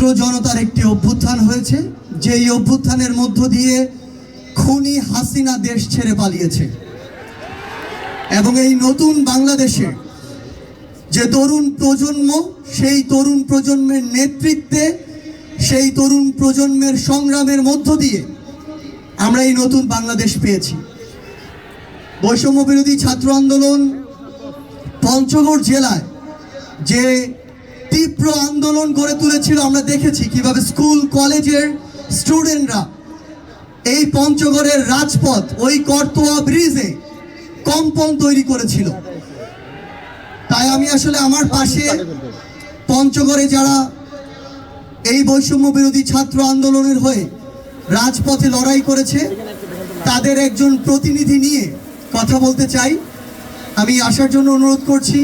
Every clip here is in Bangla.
ছাত্র জনতার একটি অভ্যুত্থান হয়েছে, যেই অভ্যুত্থানের মধ্য দিয়ে খুনি হাসিনা দেশ ছেড়ে পালিয়েছে। এবং এই নতুন বাংলাদেশে যে তরুণ প্রজন্ম, সেই তরুণ প্রজন্মের নেতৃত্বে, সেই তরুণ প্রজন্মের সংগ্রামের মধ্য দিয়ে আমরা এই নতুন বাংলাদেশ পেয়েছি। বৈষম্য বিরোধী ছাত্র আন্দোলন পঞ্চগড় জেলায় যে তীব্র আন্দোলন গড়ে তুলেছিল। আমরা দেখেছি কীভাবে স্কুল, কলেজের স্টুডেন্টরা এই পঞ্চগড়ের রাজপথ, ওই করতোয়া ব্রিজে কম্পন তৈরি করেছিল। তাই আমি আসলে আমার পাশে পঞ্চগড়ে যারা এই বৈষম্য বিরোধী ছাত্র আন্দোলনের হয়ে রাজপথে লড়াই করেছে, তাদের একজন প্রতিনিধি নিয়ে কথা বলতে চাই। আমি আসার জন্য অনুরোধ করছি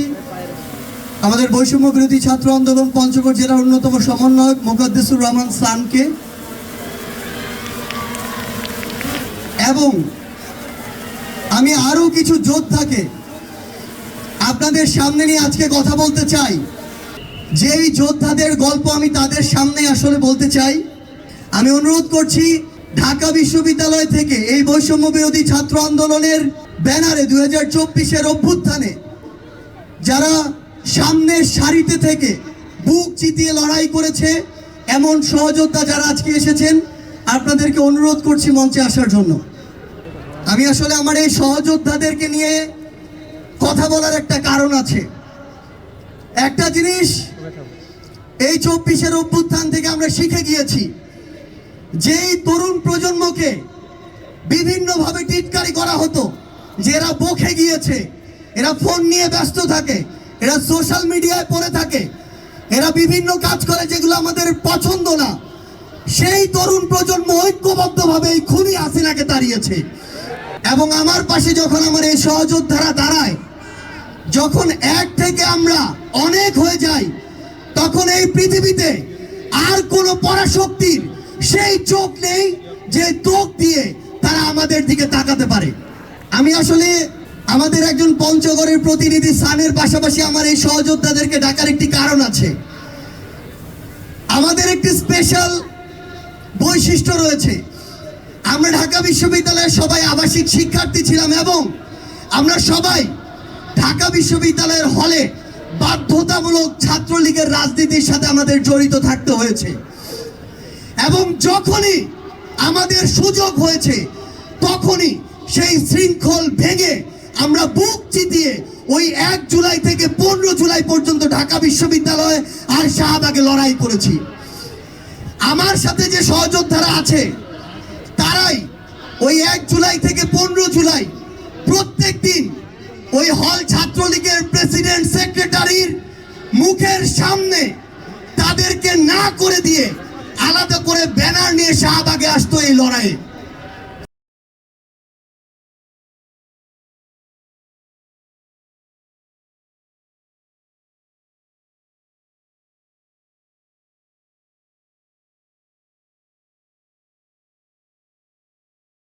আমাদের বৈষম্য বিরোধী ছাত্র আন্দোলন পঞ্চগড় জেলার অন্যতম সমন্বয়ক মোকাদ্দেসুর রহমান সানকে এবং আমি আরও কিছু যোদ্ধাকে আপনাদের সামনে নিয়ে আজকে কথা বলতে চাই। যেই যোদ্ধাদের গল্প আমি তাদের সামনে আসলে বলতে চাই, আমি অনুরোধ করছি ঢাকা বিশ্ববিদ্যালয় থেকে এই বৈষম্য বিরোধী ছাত্র আন্দোলনের ব্যানারে দুই হাজার চব্বিশের অভ্যুত্থানে যারা সামনের সারিতে থেকে বুক চিতিয়ে লড়াই করেছে এমন সহযোদ্ধা যারা আজকে এসেছেন, আপনাদেরকে অনুরোধ করছি মঞ্চে আসার জন্য। আমি আসলে আমার এই সহযোদ্ধাদেরকে নিয়ে কথা বলার একটা কারণ আছে। একটা জিনিস, এই চব্বিশের অভ্যুত্থান থেকে আমরা শিখে গিয়েছি, যেই তরুণ প্রজন্মকে বিভিন্নভাবে টিটকারি করা হতো, যে এরা বকে গিয়েছে, এরা ফোন নিয়ে ব্যস্ত থাকে এরা সোশ্যাল মিডিয়ায় পড়ে থাকে। এরা বিভিন্ন কাজ করে যেগুলো আমাদের পছন্দ না। সেই তরুণ প্রজন্ম ঐক্যবদ্ধভাবে এই খুনি হাসিনাকে তাড়িয়েছে। এবং আমার পাশে যখন আমার এই সহযোদ্ধারা দাঁড়ায়, যখন এক থেকে আমরা অনেক হয়ে যাই, তখন এই পৃথিবীতে আর কোনো পরাশক্তির সেই চোখ নেই যে চোখ দিয়ে তারা আমাদের দিকে তাকাতে পারে। আমি আসলে আমাদের একজন পঞ্চগড়ের প্রতিনিধি সানের পাশাপাশি আমার এই সহযোদ্ধাদেরকে ডাকার একটি কারণ আছে। আমাদের একটি স্পেশাল বৈশিষ্ট্য রয়েছে। আমরা ঢাকা বিশ্ববিদ্যালয়ের সবাই আবাসিক শিক্ষার্থী ছিলাম এবং আমরা সবাই ঢাকা বিশ্ববিদ্যালয়ের হলে বাধ্যতামূলক ছাত্রলীগের রাজনীতির সাথে আমাদের জড়িত থাকতে হয়েছে। এবং যখনই আমাদের সুযোগ হয়েছে, তখনই সেই শৃঙ্খল ভেঙে আমরা বুক চিতিয়ে ওই এক জুলাই থেকে পনেরো জুলাই পর্যন্ত ঢাকা বিশ্ববিদ্যালয়ে আর শাহবাগে লড়াই করেছি। আমার সাথে যে সহযোদ্ধারা আছে, তারাই ওই এক জুলাই থেকে পনেরো জুলাই প্রত্যেক দিন ওই হল ছাত্রলীগের প্রেসিডেন্ট সেক্রেটারির মুখের সামনে তাদেরকে না করে দিয়ে আলাদা করে ব্যানার নিয়ে শাহবাগে আসতো এই লড়াইয়ে।